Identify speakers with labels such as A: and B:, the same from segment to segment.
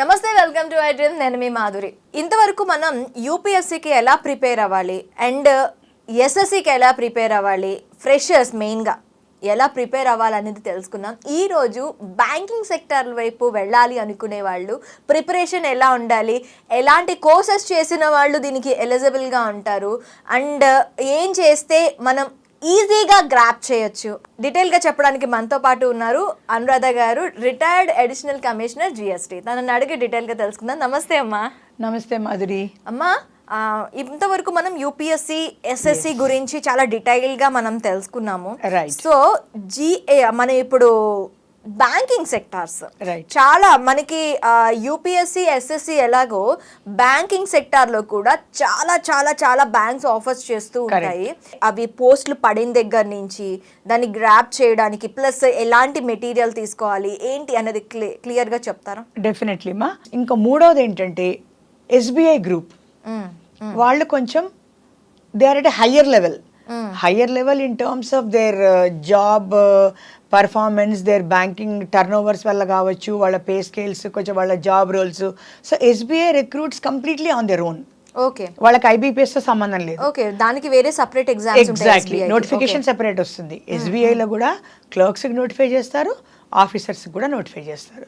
A: నమస్తే welcome to iDream నేను మీ మాధురి ఇంతవరకు మనం యూపీఎస్సీకి ఎలా ప్రిపేర్ అవ్వాలి అండ్ ఎస్ఎస్సికి ఎలా ప్రిపేర్ అవ్వాలి ఫ్రెషర్స్ మెయిన్గా ఎలా ప్రిపేర్ అవ్వాలనేది తెలుసుకున్నాం ఈరోజు బ్యాంకింగ్ సెక్టర్ వైపు వెళ్ళాలి అనుకునే వాళ్ళు ప్రిపరేషన్ ఎలా ఉండాలి ఎలాంటి కోర్సెస్ చేసిన వాళ్ళు దీనికి ఎలిజిబుల్గా ఉంటారు అండ్ ఏం చేస్తే మనం ఈజీగా గ్రాప్ చేయొచ్చు డీటెయిల్గా చెప్పడానికి మనతో పాటు ఉన్నారు అనురాధ గారు రిటైర్డ్ అడిషనల్ కమిషనర్ జిఎస్టీ తనని అడిగి డీటెయిల్గా తెలుసుకుందాం నమస్తే అమ్మా
B: నమస్తే మాధురి
A: అమ్మా ఇంతవరకు మనం యూపీఎస్సి ఎస్ఎస్సి గురించి చాలా డీటెయిల్గా మనం తెలుసుకున్నాము సో జిఏ మనం ఇప్పుడు బ్యాంకింగ్ సెక్టార్స్ చాలా మనకి యూపీఎస్సి ఎస్ఎస్సి ఎలాగో బ్యాంకింగ్ సెక్టార్లో కూడా చాలా చాలా చాలా బ్యాంక్స్ ఆఫర్స్ చేస్తూ ఉంటాయి అవి పోస్టులు పడిన దగ్గర నుంచి దాన్ని గ్రాప్ చేయడానికి ప్లస్ ఎలాంటి మెటీరియల్ తీసుకోవాలి ఏంటి అనేది క్లియర్గా చెప్తారా
B: డెఫినెట్లీ మా ఇంకా మూడోది ఏంటంటే ఎస్బీఐ గ్రూప్ వాళ్ళు కొంచెం they are at higher level higher level in terms of their job performance their banking turnovers వల్ల కావచ్చు వాళ్ళ పే స్కేల్స్ కొంచెం వాళ్ళ job roles so SBI recruits completely on their own
A: okay
B: వాళ్ళకి ఐబీపీఎస్ తో సంబంధం లేదు
A: ఓకే దానికి వేరే separate exam
B: exactly notification separate వస్తుంది hmm, hmm. లో కూడా క్లర్క్స్ నోటిఫై చేస్తారు ఆఫీసర్స్ కూడా నోటిఫై చేస్తారు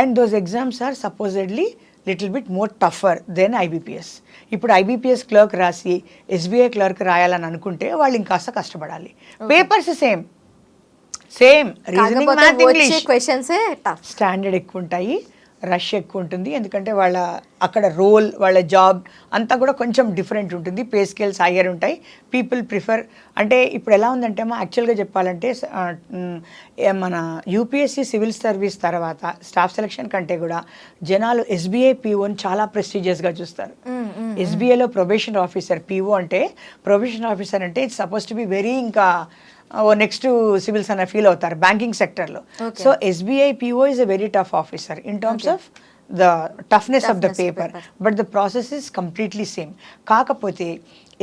B: and those exams are supposedly little bit more tougher than IBPS ఇప్పుడు ఐబీపీఎస్ క్లర్క్ రాసి ఎస్బీఐ క్లర్క్ రాయాలని అనుకుంటే వాళ్ళు ఇంకాస్త కష్టపడాలి papers same same reasoning math English
A: questions
B: standard ఎక్కువ ఉంటాయి రష్ ఎక్కువ ఉంటుంది ఎందుకంటే వాళ్ళ అక్కడ రోల్ వాళ్ళ జాబ్ అంతా కూడా కొంచెం డిఫరెంట్ ఉంటుంది పే స్కేల్స్ హయ్యర్ ఉంటాయి పీపుల్ ప్రిఫర్ అంటే ఇప్పుడు ఎలా ఉందంటే మా యాక్చువల్గా చెప్పాలంటే మన యూపీఎస్సీ సివిల్ సర్వీస్ తర్వాత స్టాఫ్ సెలక్షన్ కంటే కూడా జనాలు ఎస్బీఐ పీఓని చాలా ప్రెస్టీజియస్గా చూస్తారు ఎస్బీఐలో ప్రొబేషన్ ఆఫీసర్ పీఓ అంటే ప్రొబేషన్ ఆఫీసర్ అంటే it's suppose to be very ఇంకా ఓ నెక్స్ట్ సివిల్స్ అనే ఫీల్ అవుతారు బ్యాంకింగ్ సెక్టర్లో so SBI PO is a very tough officer in terms of the toughness of the paper but the process is completely same కాకపోతే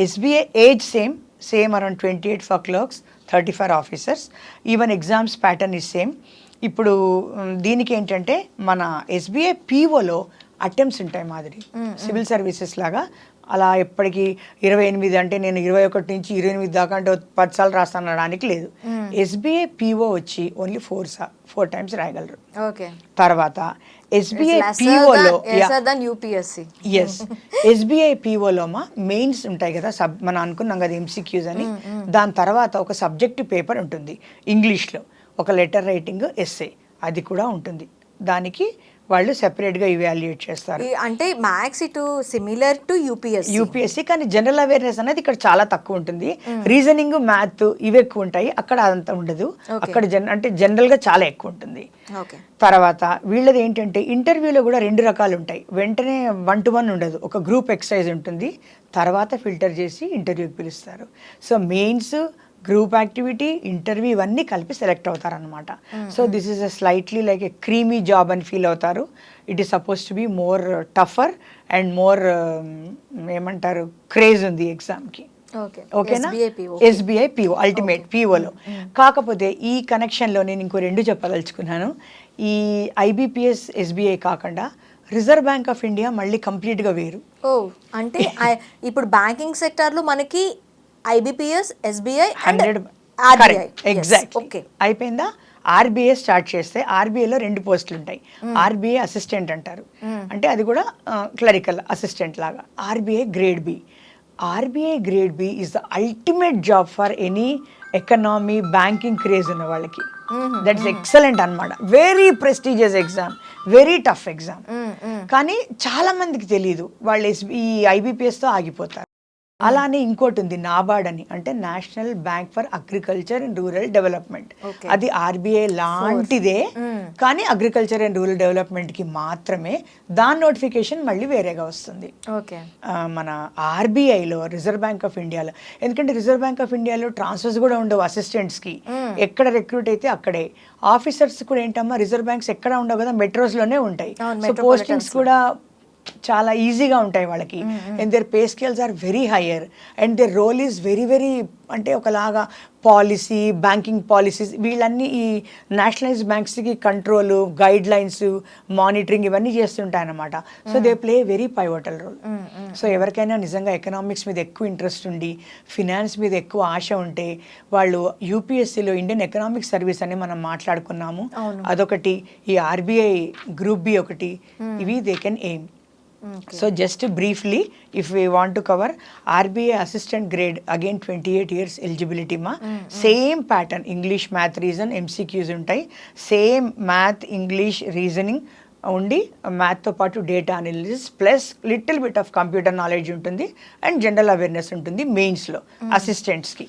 B: SBI age same same around twenty eight for clerks thirty five officers even exams pattern is same ఇప్పుడు దీనికి ఏంటంటే మన SBI పీఓలో attempts ఉంటాయి మాదిరి civil services లాగా అలా ఎప్పటికీ ఇరవై ఎనిమిది అంటే నేను ఇరవై ఒకటి నుంచి ఇరవై ఎనిమిది దాకా అంటే పదిసార్లు రాస్తాను అనడానికి లేదు ఎస్బీఐ పిఓ వచ్చి only four sir four times రాయగలరు తర్వాత ఎస్బీఐ పిఓలో ఎస్ ఎస్బీఐ పిఓలో మా మెయిన్స్ ఉంటాయి కదా సబ్ మనం అనుకున్నాం కదా ఎంసీక్యూస్ అని దాని తర్వాత ఒక సబ్జెక్ట్ పేపర్ ఉంటుంది ఇంగ్లీష్లో ఒక లెటర్ రైటింగ్ ఎస్ఏ అది కూడా ఉంటుంది దానికి వాళ్ళు సెపరేట్గా ఇవాల్యుయేట్ చేస్తారు
A: అంటే మ్యాథ్స్ ఇటు సిమిలర్ టు యూపీఎస్
B: యూపీఎస్సీ కానీ జనరల్ అవేర్నెస్ అనేది ఇక్కడ చాలా తక్కువ ఉంటుంది రీజనింగ్ మ్యాథ్ ఇవి ఎక్కువ ఉంటాయి అక్కడ అదంతా ఉండదు అక్కడ జన అంటే జనరల్గా చాలా ఎక్కువ ఉంటుంది తర్వాత వీళ్ళది ఏంటంటే ఇంటర్వ్యూలో కూడా రెండు రకాలు ఉంటాయి వెంటనే వన్ టు వన్ ఉండదు ఒక గ్రూప్ ఎక్సర్సైజ్ ఉంటుంది తర్వాత ఫిల్టర్ చేసి ఇంటర్వ్యూకి పిలుస్తారు so mains group activity interview ఇవన్నీ కలిపి సెలెక్ట్ అవుతారనమాట so this is a slightly like a creamy job అని ఫీల్ అవుతారు it is suppose to be more tougher and more ఏమంటారు క్రేజ్ ఉంది ఎగ్జామ్కి ఓకేనా ఎస్బీఐ పిఓ అల్టిమేట్ పిఓలో కాకపోతే ఈ కనెక్షన్లో నేను ఇంకో రెండు చెప్పదలుచుకున్నాను ఈ ఐబిపిఎస్ ఎస్బీఐ కాకుండా రిజర్వ్ బ్యాంక్ ఆఫ్ ఇండియా మళ్ళీ కంప్లీట్గా వేరు
A: ఓ oh, అంటే ఇప్పుడు బ్యాంకింగ్ సెక్టర్లో మనకి IBPS SBI
B: hundred exact
A: okay
B: అయిపోయిందా ఆర్బీఐ స్టార్ట్ చేస్తే ఆర్బీఐలో రెండు పోస్టులు ఉంటాయి hmm. ఆర్బీఐ అసిస్టెంట్ అంటారు hmm. అంటే అది కూడా క్లరికల్ అసిస్టెంట్ లాగా RBI grade B RBI grade B is the ultimate job for any economy banking craze ఉన్న వాళ్ళకి దట్స్ ఎక్సలెంట్ అనమాట very prestigious exam very tough exam కానీ చాలా మందికి తెలియదు వాళ్ళు ఈ ఐబీపీఎస్తో ఆగిపోతారు అలానే ఇంకోటి ఉంది నాబార్డ్ అని అంటే National Bank for Agriculture and Rural Development అది ఆర్బీఐ లాంటిదే కానీ అగ్రికల్చర్ అండ్ రూరల్ డెవలప్మెంట్ కి మాత్రమే దాని నోటిఫికేషన్ మళ్ళీ వేరేగా వస్తుంది మన ఆర్బీఐలో రిజర్వ్ బ్యాంక్ ఆఫ్ ఇండియాలో ఎందుకంటే రిజర్వ్ బ్యాంక్ ఆఫ్ ఇండియాలో ట్రాన్స్ఫర్స్ కూడా ఉండవు అసిస్టెంట్స్ కి ఎక్కడ రిక్రూట్ అయితే అక్కడే ఆఫీసర్స్ కూడా ఏంటమ్మా రిజర్వ్ బ్యాంక్స్ ఎక్కడ ఉండవు కదా మెట్రోస్ లోనే ఉంటాయి సో పోస్టింగ్స్ కూడా చాలా ఈజీగా ఉంటాయి వాళ్ళకి and their pay scales are very higher and their role is very very అంటే ఒకలాగా పాలసీ బ్యాంకింగ్ పాలసీస్ వీళ్ళన్నీ ఈ నేషనలైజ్ బ్యాంక్స్కి కంట్రోల్ గైడ్ లైన్స్ మానిటరింగ్ ఇవన్నీ చేస్తుంటాయన్నమాట so they play very pivotal role so ఎవరికైనా నిజంగా ఎకనామిక్స్ మీద ఎక్కువ ఇంట్రెస్ట్ ఉండి ఫినాన్స్ మీద ఎక్కువ ఆశ ఉంటే వాళ్ళు యూపీఎస్సీలో ఇండియన్ ఎకనామిక్ సర్వీస్ అని మనం మాట్లాడుకున్నాము అదొకటి ఈ ఆర్బీఐ గ్రూప్ బి ఒకటి ఇవి they can aim so just briefly if we want to cover RBI assistant grade again twenty eight years eligibility మా same pattern English math reason MCQs ఉంటాయి same math English reasoning ఉండి మ్యాథ్తో పాటు data analysis plus little bit of computer knowledge ఉంటుంది and general awareness ఉంటుంది మెయిన్స్లో అసిస్టెంట్స్కి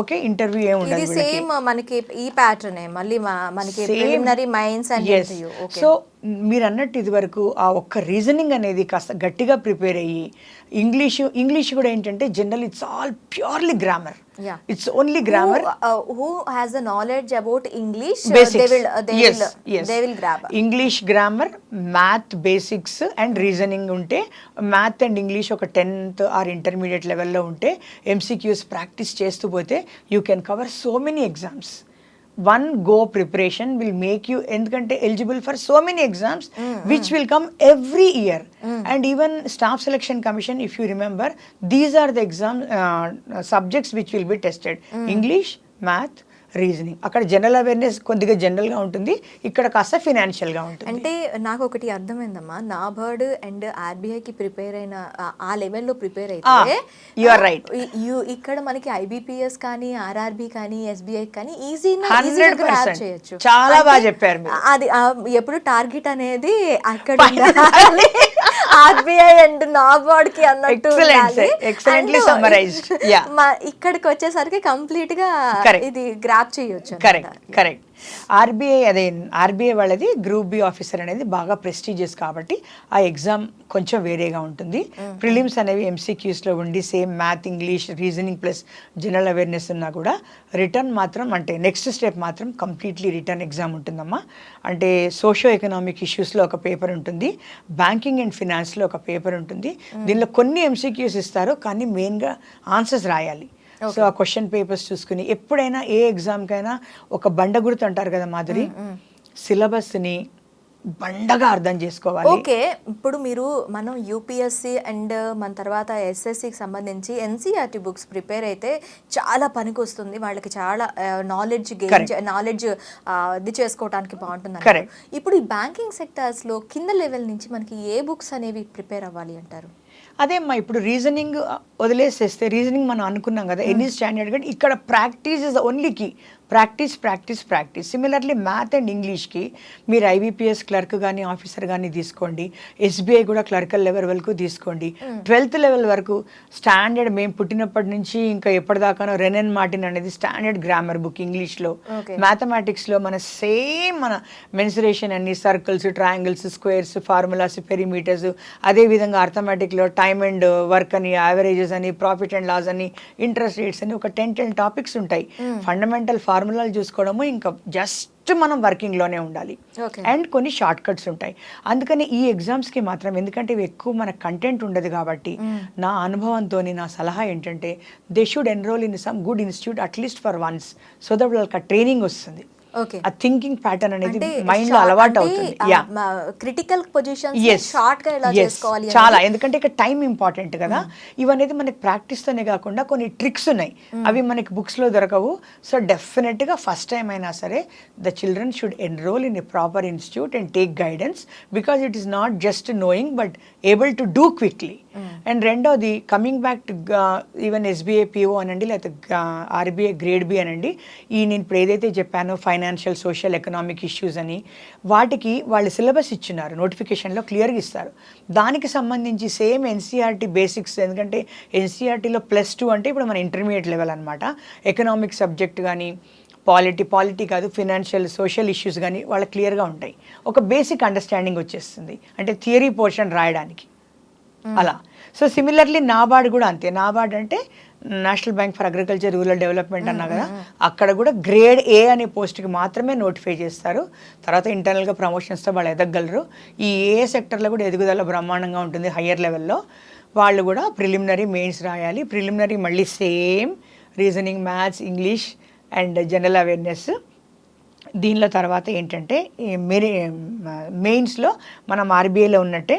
B: okay interview ఏమి ఉండదు
A: సేమ్ మనకి ఈ ప్యాటర్న్ మళ్ళీ మనకి ప్రిలిమినరీ మైన్స్ అండ్
B: సో మీరు అన్నట్టు ఇదివరకు ఆ ఒక్క రీజనింగ్ అనేది కాస్త గట్టిగా ప్రిపేర్ అయ్యి ఇంగ్లీష్ ఇంగ్లీష్ కూడా ఏంటంటే general it's all purely grammar it's only grammar
A: who has a knowledge about English
B: English grammar math basics and reasoning ఉంటే మ్యాథ్ అండ్ ఇంగ్లీష్ ఒక టెన్త్ ఆర్ ఇంటర్మీడియట్ లెవెల్లో ఉంటే ఎంసీక్యూస్ ప్రాక్టీస్ చేస్తూ పోతే you can cover so many exams one go preparation will make you eligible for so many exams mm, which mm. will come every year. Mm. And even Staff Selection Commission, if you remember, these are the exam uh, subjects which will be tested. English, Math, reasoning అక్కడ general awareness కొద్దిగా జనరల్గా ఉంటుంది ఇక్కడ కాస్త ఫినాన్షియల్గా ఉంటుంది
A: అంటే నాకు ఒకటి అర్థమైందమ్మా నాబర్డ్ అండ్ ఆర్బీఐకి ప్రిపేర్ అయిన ఆ లెవెల్లో ప్రిపేర్ అయితే
B: యూఆర్ ఆర్
A: రైట్ యు ఇక్కడ మనకి ఐబిపిఎస్ కానీ ఆర్ఆర్బి కానీ ఎస్బీఐ కానీ ఈజీ చేయొచ్చు
B: చాలా బాగా చెప్పారు
A: అది ఎప్పుడు టార్గెట్ అనేది అక్కడ ఆర్బిఐ అండ్ నాబార్డ్ కి అన్నట్టు
B: ఎక్సలెంట్లీ సమ్మరైజ్డ్
A: యా ఇక్కడికి వచ్చేసరికి కంప్లీట్ గా ఇది గ్రాప్ చేయొచ్చు
B: కరెక్ట్ కరెక్ట్ ఆర్బీఐ అదే ఆర్బీఐ వాళ్ళది గ్రూప్ బి ఆఫీసర్ అనేది బాగా ప్రెస్టీజియస్ కాబట్టి ఆ ఎగ్జామ్ కొంచెం వేరేగా ఉంటుంది ప్రిలిమ్స్ అనేవి ఎంసీక్యూస్లో ఉండి same math English reasoning plus general awareness ఉన్నా కూడా రిటర్న్ మాత్రం అంటే నెక్స్ట్ స్టెప్ మాత్రం కంప్లీట్లీ రిటర్న్ ఎగ్జామ్ ఉంటుందమ్మా అంటే సోషో ఎకనామిక్ ఇష్యూస్లో ఒక పేపర్ ఉంటుంది బ్యాంకింగ్ అండ్ ఫినాన్స్లో ఒక పేపర్ ఉంటుంది దీనిలో కొన్ని ఎంసీక్యూస్ ఇస్తారు కానీ మెయిన్గా ఆన్సర్స్ రాయాలి సో ఆ క్వశ్చన్ పేపర్స్ చూసుకుని ఎప్పుడైనా ఏ ఎగ్జామ్కైనా ఒక బండ గుర్తు అంటారు కదా మాధురి సిలబస్ని బండగా అర్థం చేసుకోవాలి
A: ఓకే ఇప్పుడు మీరు మనం యూపీఎస్సి అండ్ మన తర్వాత ఎస్ఎస్సికి సంబంధించి ఎన్సీఆర్టీ బుక్స్ ప్రిపేర్ అయితే చాలా పనికి వస్తుంది వాళ్ళకి చాలా నాలెడ్జ్ గెయిన్ నాలెడ్జ్ ఇది చేసుకోవడానికి బాగుంటుంది ఇప్పుడు ఈ బ్యాంకింగ్ సెక్టార్స్లో కింద లెవెల్ నుంచి మనకి ఏ బుక్స్ అనేవి ప్రిపేర్ అవ్వాలి అంటారు
B: అదే మా ఇప్పుడు రీజనింగ్ వదిలేసేస్తే రీజనింగ్ మనం అనుకున్నాం కదా ఎనీ hmm. స్టాండర్డ్ కానీ ఇక్కడ practice is only key practice practice practice similarly math and ఇంగ్లీష్కి మీరు ఐబీపీఎస్ క్లర్క్ కానీ ఆఫీసర్ కానీ తీసుకోండి ఎస్బీఐ కూడా క్లర్కల్ లెవెల్ వరకు తీసుకోండి ట్వెల్త్ hmm. లెవెల్ వరకు స్టాండర్డ్ మేము పుట్టినప్పటి నుంచి ఇంకా ఎప్పటిదాకానో రెనెన్ మార్టిన్ అనేది స్టాండర్డ్ గ్రామర్ బుక్ ఇంగ్లీష్లో మ్యాథమెటిక్స్లో మన సేమ్ మన మెన్సరేషన్ అన్ని circles triangles squares formulas perimeters అదేవిధంగా అర్థమెటిక్లో టైమ్ అండ్ వర్క్ అని యావరేజెస్ అని ప్రాఫిట్ అండ్ లాస్ అని ఇంట్రెస్ట్ రేట్స్ అని ఒక టెన్ టెన్ టాపిక్స్ ఉంటాయి ఫండమెంటల్ hmm. ఫార్ ఫార్ములాలు చూసుకోవడము ఇంకా జస్ట్ మనం వర్కింగ్లోనే ఉండాలి అండ్ కొన్ని షార్ట్ కట్స్ ఉంటాయి అందుకని ఈ ఎగ్జామ్స్కి మాత్రం ఎందుకంటే ఇవి ఎక్కువ మన కంటెంట్ ఉండదు కాబట్టి నా అనుభవంతో నా సలహా ఏంటంటే they should enroll in some good institute at least for once so that వాళ్ళకి ట్రైనింగ్ వస్తుంది ఆ థింకింగ్ ప్యాటర్న్ అనేది మైండ్ లో అలవాటు అవుతుంది
A: క్రిటికల్
B: పొజిషన్
A: షార్ట్ గా ఎలా చేసుకోవాలి
B: చాలా ఎందుకంటే ఇక టైం ఇంపార్టెంట్ కదా hmm. ఇవన్నీ మనకి ప్రాక్టీస్ తోనే కాకుండా కొన్ని ట్రిక్స్ ఉన్నాయి hmm. అవి మనకి బుక్స్ లో దొరకవు సో డెఫినెట్ గా ఫస్ట్ టైం అయినా సరే the children should enroll in a proper institute and take guidance because it is not just knowing but able to do quickly and రెండోది coming back to even SBI PO అనండి లేకపోతే RBI grade B అనండి ఈ నేను ఇప్పుడు ఏదైతే చెప్పానో finance financial social economic issues అని వాటికి వాళ్ళు సిలబస్ ఇచ్చినారు నోటిఫికేషన్లో క్లియర్గా ఇస్తారు దానికి సంబంధించి సేమ్ ఎన్సీఆర్టీ బేసిక్స్ ఎందుకంటే ఎన్సీఆర్టీలో ప్లస్ టూ అంటే ఇప్పుడు మన ఇంటర్మీడియట్ లెవెల్ అనమాట ఎకనామిక్ సబ్జెక్ట్ కానీ పాలిటీ పాలిటీ కాదు ఫినాన్షియల్ సోషల్ ఇష్యూస్ కానీ వాళ్ళకి క్లియర్గా ఉంటాయి ఒక బేసిక్ అండర్స్టాండింగ్ వచ్చేస్తుంది అంటే థియరీ పోర్షన్ రాయడానికి అలా సో సిమిలర్లీ నాబార్డ్ కూడా అంతే నాబార్డ్ అంటే National Bank for Agriculture Rural Development అన్నా కదా అక్కడ కూడా గ్రేడ్ ఏ అనే పోస్ట్కి మాత్రమే నోటిఫై చేస్తారు తర్వాత ఇంటర్నల్గా ప్రమోషన్స్తో వాళ్ళు ఎదగలరు ఈ ఏ సెక్టర్లో కూడా ఎదుగుదల బ్రహ్మాండంగా ఉంటుంది హయ్యర్ లెవెల్లో వాళ్ళు కూడా ప్రిలిమినరీ మెయిన్స్ రాయాలి ప్రిలిమినరీ మళ్ళీ same reasoning maths English and general awareness దీనిలో తర్వాత ఏంటంటే మెయిన్స్లో మనం ఆర్బీఐలో ఉన్నట్టే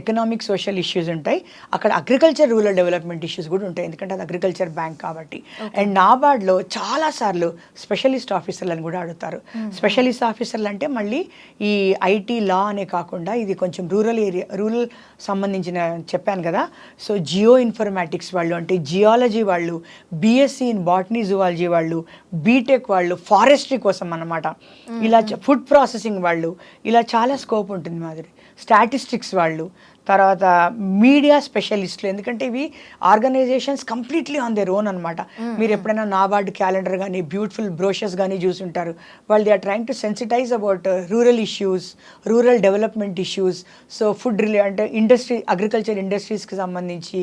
B: ఎకనామిక్ సోషల్ ఇష్యూస్ ఉంటాయి అక్కడ అగ్రికల్చర్ రూరల్ డెవలప్మెంట్ ఇష్యూస్ కూడా ఉంటాయి ఎందుకంటే అది అగ్రికల్చర్ బ్యాంక్ కాబట్టి అండ్ నాబార్డ్లో చాలాసార్లు స్పెషలిస్ట్ ఆఫీసర్లను కూడా అడుగుతారు స్పెషలిస్ట్ hmm. ఆఫీసర్లు అంటే మళ్ళీ ఈ ఐటీ లా అనే కాకుండా ఇది కొంచెం రూరల్ ఏరియా రూరల్ సంబంధించిన చెప్పాను కదా సో జియో ఇన్ఫర్మాటిక్స్ వాళ్ళు అంటే జియాలజీ వాళ్ళు బీఎస్సీ ఇన్ బాటనీ జువాలజీ వాళ్ళు బీటెక్ వాళ్ళు ఫారెస్ట్రీ కోసం అన్నమాట hmm. ఇలా ఫుడ్ ప్రాసెసింగ్ వాళ్ళు ఇలా చాలా స్కోప్ ఉంటుంది మాదిరి స్టాటిస్టిక్స్ వాళ్ళు తర్వాత మీడియా స్పెషలిస్టులు ఎందుకంటే ఇవి organisations completely on their own అనమాట మీరు ఎప్పుడైనా నాబార్డ్ క్యాలెండర్ కానీ బ్యూటిఫుల్ బ్రోషర్స్ కానీ చూసి ఉంటారు వాళ్ళు they are trying to sensitize about rural issues rural development issues so food relay అంటే ఇండస్ట్రీ అగ్రికల్చర్ ఇండస్ట్రీస్కి సంబంధించి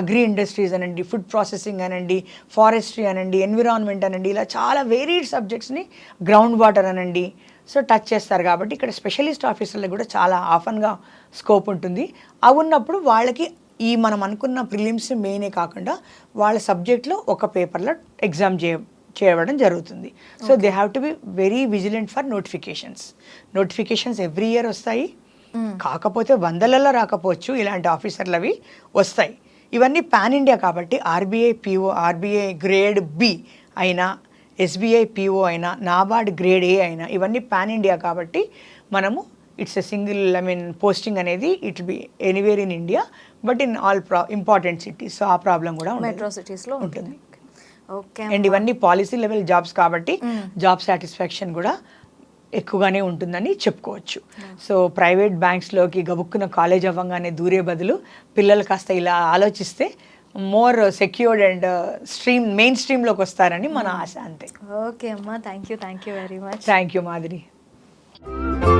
B: అగ్రి ఇండస్ట్రీస్ అనండి ఫుడ్ ప్రాసెసింగ్ అనండి ఫారెస్ట్రీ అనండి ఎన్విరాన్మెంట్ అనండి ఇలా చాలా వేరీడ్ సబ్జెక్ట్స్ని గ్రౌండ్ వాటర్ అనండి సో టచ్ చేస్తారు కాబట్టి ఇక్కడ స్పెషలిస్ట్ ఆఫీసర్లకు కూడా చాలా ఆఫన్గా స్కోప్ ఉంటుంది అవి ఉన్నప్పుడు వాళ్ళకి ఈ మనం అనుకున్న ప్రిలిమ్స్ మెయినే కాకుండా వాళ్ళ సబ్జెక్ట్లో ఒక పేపర్లో ఎగ్జామ్ చేయ చేయడం జరుగుతుంది so they have to be very vigilant for notifications notifications every year వస్తాయి కాకపోతే వందలలో రాకపోవచ్చు ఇలాంటి ఆఫీసర్లవి వస్తాయి ఇవన్నీ పాన్ ఇండియా కాబట్టి RBI PO RBI grade B అయినా ఎస్బీఐ పిఓ అయినా నాబార్డ్ గ్రేడ్ ఏ అయినా ఇవన్నీ పాన్ ఇండియా కాబట్టి మనము it's a single I mean posting అనేది it be anywhere in India but in all ప్రా ఇంపార్టెంట్ సిటీస్ సో ఆ ప్రాబ్లం కూడా
A: మెట్రో సిటీస్లో
B: ఉంటుంది
A: ఓకే
B: అండ్ ఇవన్నీ పాలసీ లెవెల్ జాబ్స్ కాబట్టి జాబ్ hmm. సాటిస్ఫాక్షన్ కూడా ఎక్కువగానే ఉంటుందని చెప్పుకోవచ్చు సో ప్రైవేట్ బ్యాంక్స్లోకి గబుక్కున కాలేజ్ అవ్వగానే దూరే బదులు పిల్లలు కాస్త ఇలా ఆలోచిస్తే more secured and stream main స్ట్రీమ్లోకి వస్తారని మన hmm. ఆశ అంతే
A: ఓకే అమ్మా thank you thank you very much
B: thank you మాదిరి